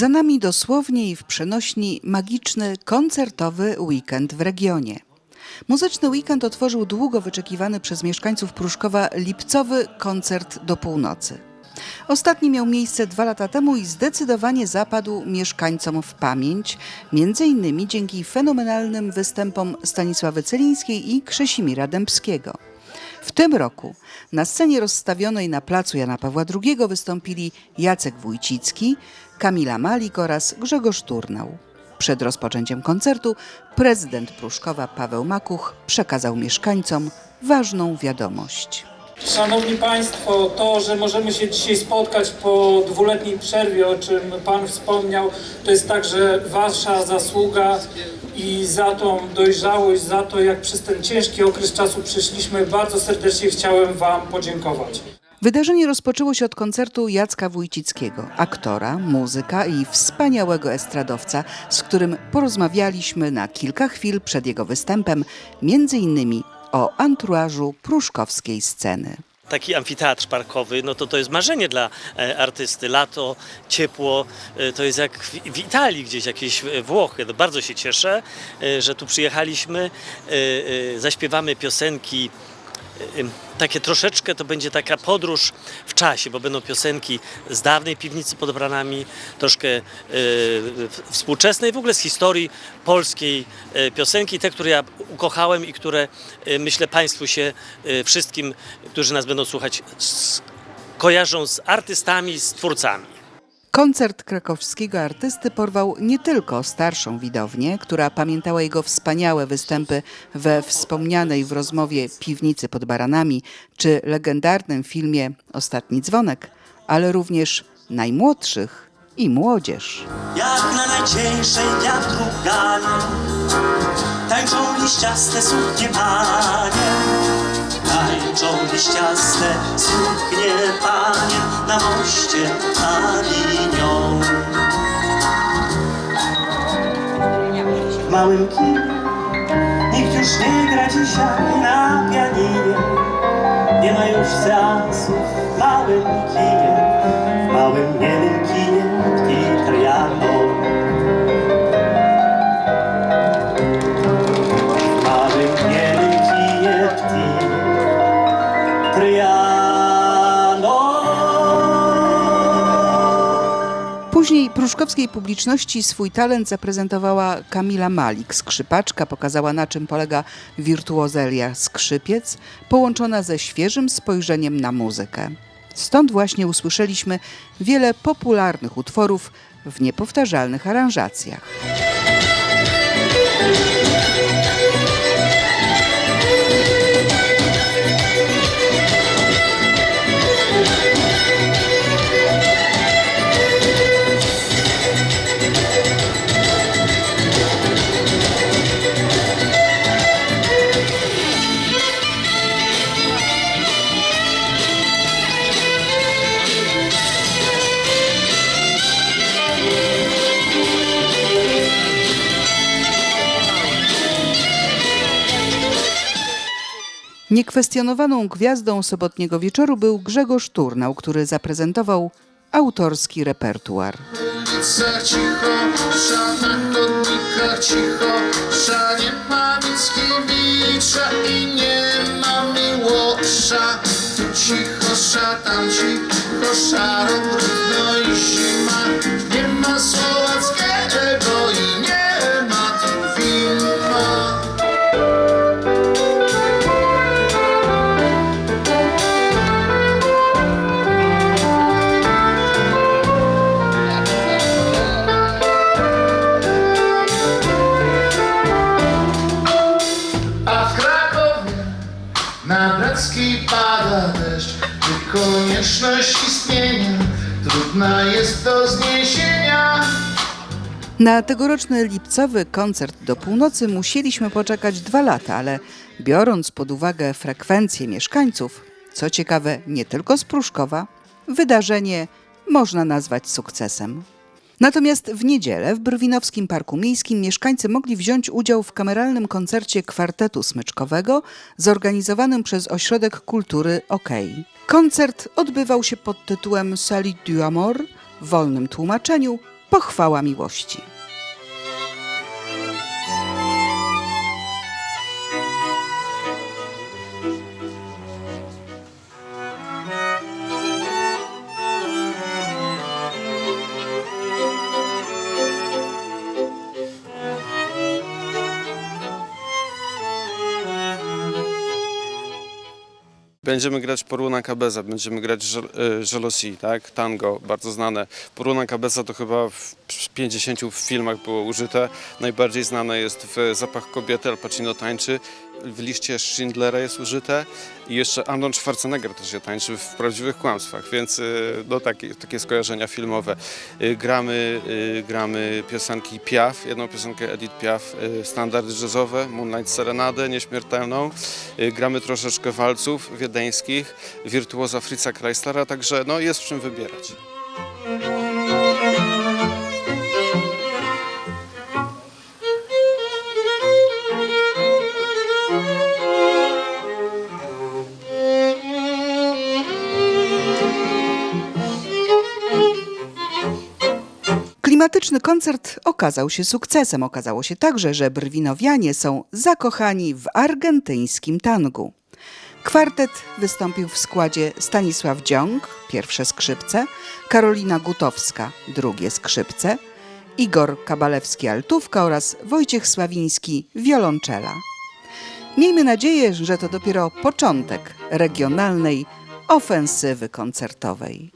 Za nami dosłownie i w przenośni magiczny koncertowy weekend w regionie. Muzyczny weekend otworzył długo wyczekiwany przez mieszkańców Pruszkowa lipcowy koncert do północy. Ostatni miał miejsce dwa lata temu i zdecydowanie zapadł mieszkańcom w pamięć, między innymi dzięki fenomenalnym występom Stanisławy Celińskiej i Krzesimira Dębskiego. W tym roku na scenie rozstawionej na placu Jana Pawła II wystąpili Jacek Wójcicki, Kamila Malik oraz Grzegorz Turnał. Przed rozpoczęciem koncertu prezydent Pruszkowa Paweł Makuch przekazał mieszkańcom ważną wiadomość. Szanowni Państwo, to, że możemy się dzisiaj spotkać po dwuletniej przerwie, o czym Pan wspomniał, to jest także Wasza zasługa i za tą dojrzałość, za to, jak przez ten ciężki okres czasu przeszliśmy, bardzo serdecznie chciałem Wam podziękować. Wydarzenie rozpoczęło się od koncertu Jacka Wójcickiego, aktora, muzyka i wspaniałego estradowca, z którym porozmawialiśmy na kilka chwil przed jego występem, między innymi o anturażu pruszkowskiej sceny. taki amfiteatr parkowy, no to to jest marzenie dla e, artysty. Lato, ciepło, e, to jest jak w, Italii gdzieś, jakieś e, Włochy. No bardzo się cieszę, że tu przyjechaliśmy, zaśpiewamy piosenki takie troszeczkę to będzie taka podróż w czasie, bo będą piosenki z dawnej piwnicy pod Branami, troszkę w- współczesnej, w ogóle z historii polskiej e, piosenki, te, które ja ukochałem i które e, myślę Państwu się wszystkim, którzy nas będą słuchać, kojarzą z artystami, z twórcami. Koncert krakowskiego artysty porwał nie tylko starszą widownię, która pamiętała jego wspaniałe występy we wspomnianej w rozmowie Piwnicy pod Baranami czy legendarnym filmie Ostatni dzwonek, ale również najmłodszych i młodzież. jak na najcieńszej wiatru ganie Tańczą liściaste panie Tańczą liściaste suknie panie Na moście Avignon. W małym kinie Nikt już nie gra dzisiaj na pianinie. Nie ma już seansów w małym kinie. W małym niemym Później pruszkowskiej publiczności swój talent zaprezentowała Kamila Malik. Skrzypaczka pokazała na czym polega wirtuozelia skrzypiec, połączona ze świeżym spojrzeniem na muzykę. Stąd właśnie usłyszeliśmy wiele popularnych utworów w niepowtarzalnych aranżacjach. Niekwestionowaną gwiazdą sobotniego wieczoru był Grzegorz Turnał, który zaprezentował autorski repertuar. cicho, sza na chodnikach cicho, sza nie ma Mickiewicza i nie Miłosza. Tu cicho, tam cicho, konieczność istnienia trudna jest do zniesienia Na tegoroczny lipcowy koncert do północy musieliśmy poczekać dwa lata, ale biorąc pod uwagę frekwencję mieszkańców, co ciekawe nie tylko z Pruszkowa, wydarzenie można nazwać sukcesem. Natomiast w niedzielę w Brwinowskim Parku Miejskim mieszkańcy mogli wziąć udział w kameralnym koncercie kwartetu smyczkowego zorganizowanym przez Ośrodek Kultury OK. Koncert odbywał się pod tytułem Salut du Amor w wolnym tłumaczeniu Pochwała miłości. Będziemy grać Poruna Cabeza, będziemy grać e, Jealousy, tak? Tango, bardzo znane. Poruna Cabeza to chyba w 50 filmach było użyte. Najbardziej znane jest w Zapach kobiety, Al Pacino tańczy. W liście Schindlera jest użyte i jeszcze Arnold Schwarzenegger też się tańczy w Prawdziwych Kłamstwach, więc e, no, takie, takie skojarzenia filmowe. E, Gramy, e, gramy piosenki Piaf, jedną piosenkę Edith Piaf, standardy jazzowe, Moonlight Serenadę, Nieśmiertelną. Gramy troszeczkę walców wiedeńskich, wirtuoza Fritza Kreislera, także no, jest w czym wybierać. Klimatyczny koncert okazał się sukcesem. Okazało się także, że brwinowianie są zakochani w argentyńskim tangu. Kwartet wystąpił w składzie Stanisław Dziąg, pierwsze skrzypce, Karolina Gutowska, drugie skrzypce, Igor Kabalewski-Altówka oraz Wojciech Sławiński, wiolonczela. Miejmy nadzieję, że to dopiero początek regionalnej ofensywy koncertowej.